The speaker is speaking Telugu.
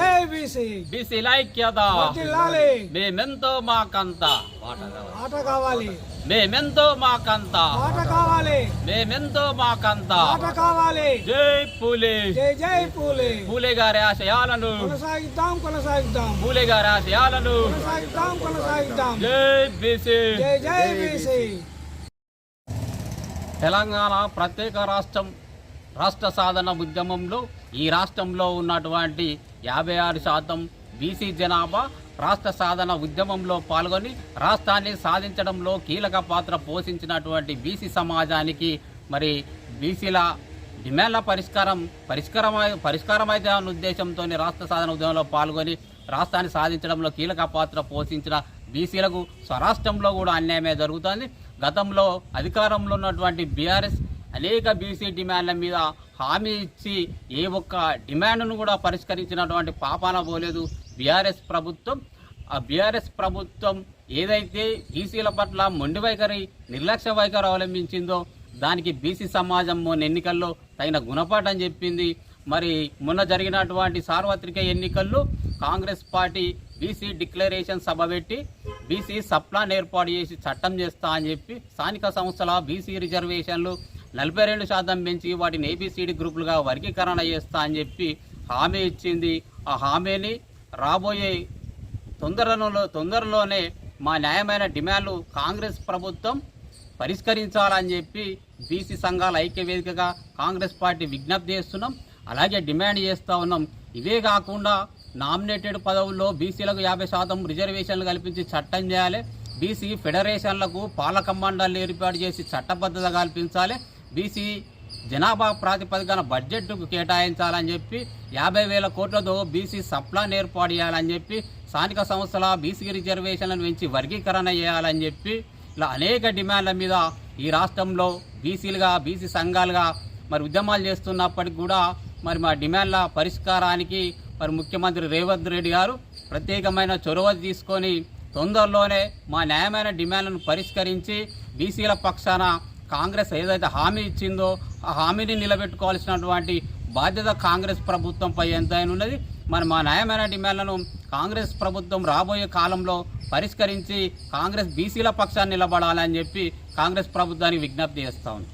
బీసీ. బీసీల ఐక్యత. మేమెంతో మాకంత. ఆట కావాలి. మేమెంతో మాకంత. ఆట కావాలి. మేమెంతో మాకంత. ఆట కావాలి. జై పూలే. జై జై పూలే. పూలే గారి ఆశయాలను. కొనసాగిద్దాం కొనసాగిద్దాం. పూలే గారి ఆశయాలను. కొనసాగిద్దాం కొనసాగిద్దాం. జై బీసీ. జై జై బీసీ. తెలంగాణ ప్రత్యేక రాష్ట్రం రాష్ట్ర సాధన ఉద్యమంలో ఈ రాష్ట్రంలో ఉన్నటువంటి యాభై ఆరు శాతం బీసీ జనాభా రాష్ట్ర సాధన ఉద్యమంలో పాల్గొని రాష్ట్రాన్ని సాధించడంలో కీలక పాత్ర పోషించినటువంటి బీసీ సమాజానికి మరి బీసీల డిమాండ్ల పరిష్కారం పరిష్కారమై పరిష్కారమైతే అన్న ఉద్దేశంతో రాష్ట్ర సాధన ఉద్యమంలో పాల్గొని రాష్ట్రాన్ని సాధించడంలో కీలక పాత్ర పోషించిన బీసీలకు స్వరాష్ట్రంలో కూడా అన్యాయమే జరుగుతోంది. గతంలో అధికారంలో ఉన్నటువంటి బీఆర్ఎస్ అనేక బీసీ డిమాండ్ల మీద హామీ ఇచ్చి ఏ ఒక్క డిమాండ్ను కూడా పరిష్కరించినటువంటి పాపాన పోలేదు బీఆర్ఎస్ ప్రభుత్వం. ఆ బీఆర్ఎస్ ప్రభుత్వం ఏదైతే బీసీల పట్ల మొండి వైఖరి నిర్లక్ష్య వైఖరి అవలంబించిందో దానికి బీసీ సమాజం మొన్న ఎన్నికల్లో తగిన గుణపాఠం చెప్పింది. మరి మొన్న జరిగినటువంటి సార్వత్రిక ఎన్నికల్లో కాంగ్రెస్ పార్టీ బీసీ డిక్లరేషన్ సభ పెట్టి బీసీ సప్లాన్ ఏర్పాటు చేసి చట్టం చేస్తా అని చెప్పి స్థానిక సంస్థల బీసీ రిజర్వేషన్లు నలభై రెండు శాతం పెంచి వాటిని ఏబిసిడి గ్రూపులుగా వర్గీకరణ చేస్తా అని చెప్పి హామీ ఇచ్చింది. ఆ హామీని రాబోయే తొందరలో తొందరలోనే మా న్యాయమైన డిమాండ్లు కాంగ్రెస్ ప్రభుత్వం పరిష్కరించాలని చెప్పి బీసీ సంఘాల ఐక్య వేదికగా కాంగ్రెస్ పార్టీ విజ్ఞప్తి చేస్తున్నాం. అలాగే డిమాండ్ చేస్తూ ఉన్నాం. ఇవే కాకుండా నామినేటెడ్ పదవుల్లో బీసీలకు యాభై శాతం రిజర్వేషన్లు కల్పించి చట్టం చేయాలి. బీసీ ఫెడరేషన్లకు పాలక మండళ్ళు ఏర్పాటు చేసి చట్టబద్ధత కల్పించాలి. బీసీ జనాభా ప్రాతిపదికన బడ్జెట్కు కేటాయించాలని చెప్పి యాభై వేల కోట్లతో బీసీ సప్లాన్ ఏర్పాటు చేయాలని చెప్పి స్థానిక సంస్థల బీసీ రిజర్వేషన్లను పెంచి వర్గీకరణ చేయాలని చెప్పి ఇలా అనేక డిమాండ్ల మీద ఈ రాష్ట్రంలో బీసీలుగా బీసీ సంఘాలుగా మరి ఉద్యమాలు చేస్తున్నప్పటికి కూడా మరి మా డిమాండ్ల పరిష్కారానికి మరి ముఖ్యమంత్రి రేవంత్ రెడ్డి గారు ప్రత్యేకమైన చొరవ తీసుకొని తొందరలోనే మా న్యాయమైన డిమాండ్లను పరిష్కరించి బీసీల పక్షాన కాంగ్రెస్ ఏదైతే హామీ ఇచ్చిందో ఆ హామీని నిలబెట్టుకోవాల్సినటువంటి బాధ్యత కాంగ్రెస్ ప్రభుత్వంపై ఎంతైనా ఉన్నది. మరి మా న్యాయమైన డిమాండ్లను కాంగ్రెస్ ప్రభుత్వం రాబోయే కాలంలో పరిష్కరించి కాంగ్రెస్ బీసీల పక్షాన్ని నిలబడాలని చెప్పి కాంగ్రెస్ ప్రభుత్వానికి విజ్ఞప్తి చేస్తా ఉంది